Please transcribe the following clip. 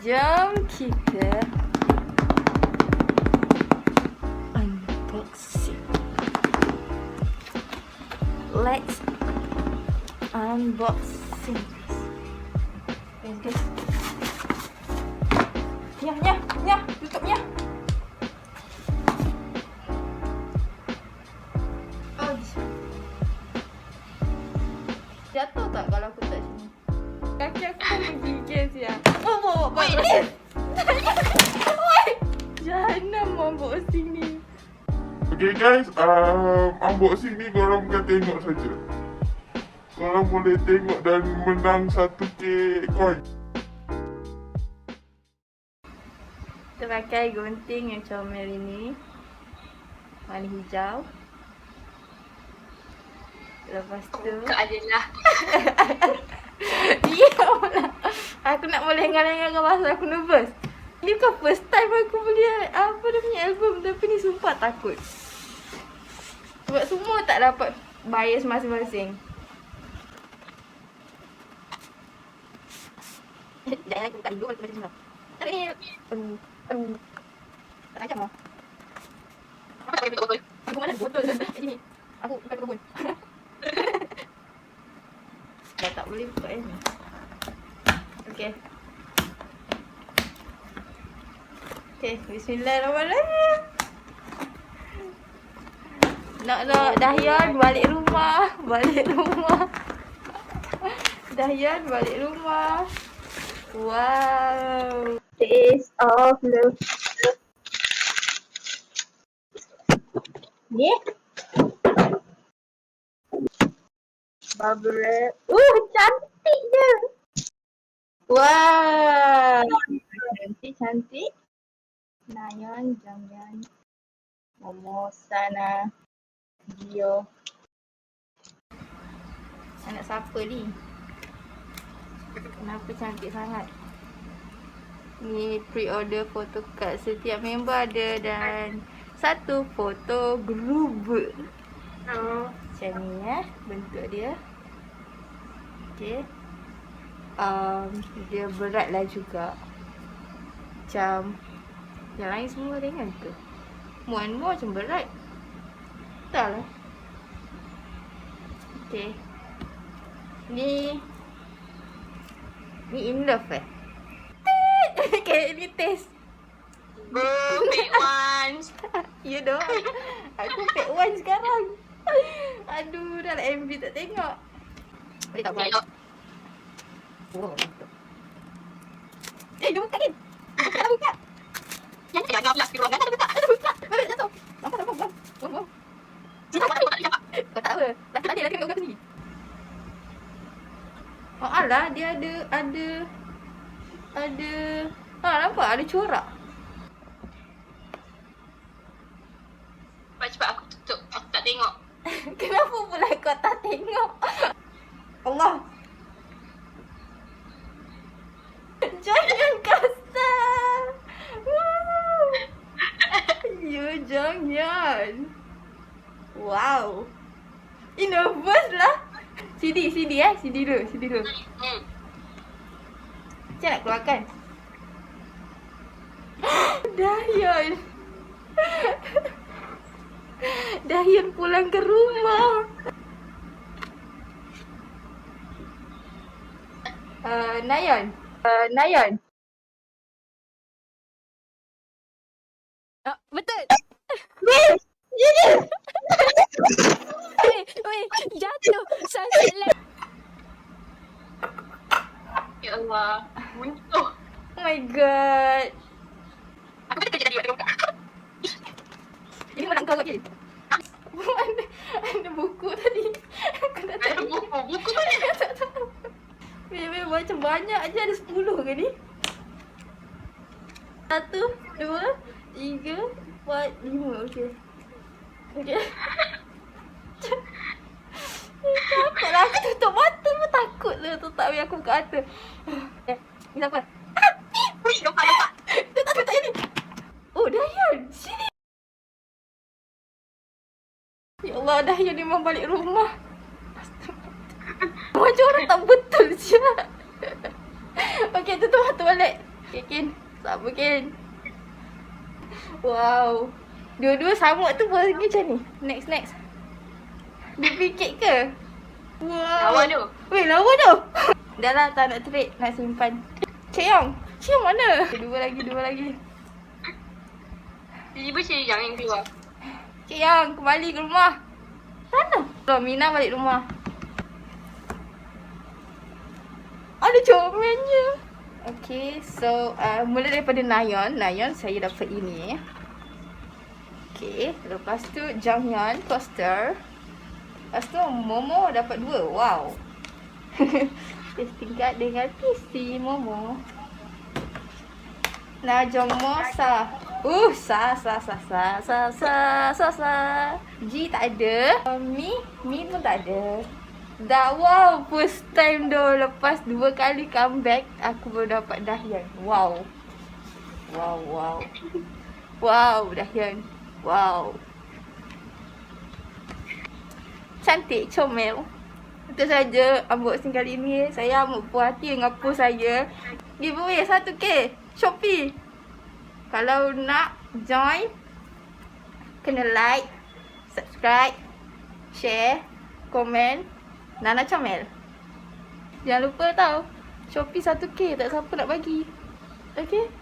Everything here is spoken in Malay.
Jom kita unboxing. Let's unboxing. Let's go. Ya, ya, ya, tutupnya. Oh, Jatuh tak kalau aku tak sini? Kaki aku pun menggigil siap. Oh, bawa, bawa, bawa. Oi! Jangan unboxing ni. Okay guys, um, unboxing ni korang bukan tengok saja. Korang boleh tengok dan menang 1k coin. Kita pakai gunting yang comel ini. Warna hijau. Lepas tu... Buka adalah Lah. Aku nak melengah-lengah ke pasal aku nervous. Ni bukan first time aku beli apa dia punya album tapi ni sumpah takut. Sebab semua tak dapat bias masing-masing. Jangan aku buka dulu aku macam mana. Tapi um, um, macam boleh betul-betul Aku mana botol sini. Aku bukan kebun. Dah tak boleh buka ni. Okey. Okey, bismillahirrahmanirrahim. Nak nak Dahyan balik rumah, balik rumah. Dahyan balik rumah. Wow. Taste of love Ni Bubble wrap Uh, cantik je Wow. Cantik-cantik Nayan, Jangyan Momo, Sana Gio Anak siapa ni? Kenapa cantik sangat? Ni pre-order photocard setiap member ada dan satu foto group. Oh Macam ni eh bentuk dia. Okay. Um, dia berat lah juga. Macam yang lain semua ringan ke? Muan mu macam berat. Tak lah. Okay. Ni Ni in love eh? okay, ni taste. Boom, big ones You dah. Aku fake one sekarang. Aduh, dah lah MV tak tengok. Boleh tak buat? Tengok Wow. Eh, dia buka. Buka, dah buka. Yang ni agak pula sikit ruangan Dah buka, dah buka. Baik, jatuh. Nampak, nampak, nampak. Wow, wow. Cina tak boleh tak Kau tak apa. Laki tadi, laki buka sini. Oh, alah, dia ada, ada, ada, ah, nampak? Ada corak. Cepat-cepat aku tutup Aku tak tengok Kenapa pula kau tak tengok? Allah. Jangan kasar. You jangan. Wow. Nervous lah. CD, CD eh. CD dulu, CD dulu. Macam nak keluarkan? Dahyan. Dahyan pulang ke rumah. Nayan. Uh, Nayan. Oh, betul. Weh, ini. Weh, weh, jatuh. Sunset lab. Ya Allah Muntuh Oh my god. Aku kerja tadi waktu buka Ini mana kau lagi? ada, ada buku tadi. Aku tak Ada tahu. buku Buku mana tak tahu. Weh, weh, macam banyak je ada 10 ke ni? Satu, dua, tiga, empat, lima. Okey. Okey. Takutlah aku tutup mata pun takut lah tu tak biar aku buka mata. Eh, ni siapa? Ui, nampak nampak Tutup tutup ini. Oh, Dayan. Sini. Ya Allah, Dayan memang balik rumah. Macam orang tak betul je. Okey, tutup mata balik. Okay, Kin. Sama, Kin. Wow. Dua-dua sama tu pergi macam ni. Next, next. Dia fikir ke? Wow. Lawa tu. Weh, lawa tu. Dah lah, tak nak trade. Nak simpan. Cik Yong. Cik Yong mana? Dua lagi, dua lagi. Tiba-tiba cik yang yang keluar. Cik Yang, kembali ke rumah. Mana? Mina balik rumah. Ada comelnya. Okay, so uh, mula daripada Nayon. Nayon, saya dapat ini. Okay, lepas tu Jonghyun, coaster. Lepas tu Momo dapat dua. Wow. Dia tingkat dengan PC Momo. Najomo sa. Uh, sa sa sa sa sa sa sa sa. G tak ada. Uh, Mi, Mi pun tak ada. Dah wow, first time doh lepas dua kali comeback aku baru dapat Dahyan. Wow. Wow, wow. Wow, Dahyan. Wow. Cantik, comel. Itu saja unboxing kali ni. Saya amat puas hati dengan post saya. Giveaway 1k. Shopee. Kalau nak join, kena like, subscribe, share, komen. Nana Comel. Jangan lupa tau. Shopee 1k tak siapa nak bagi. Okay?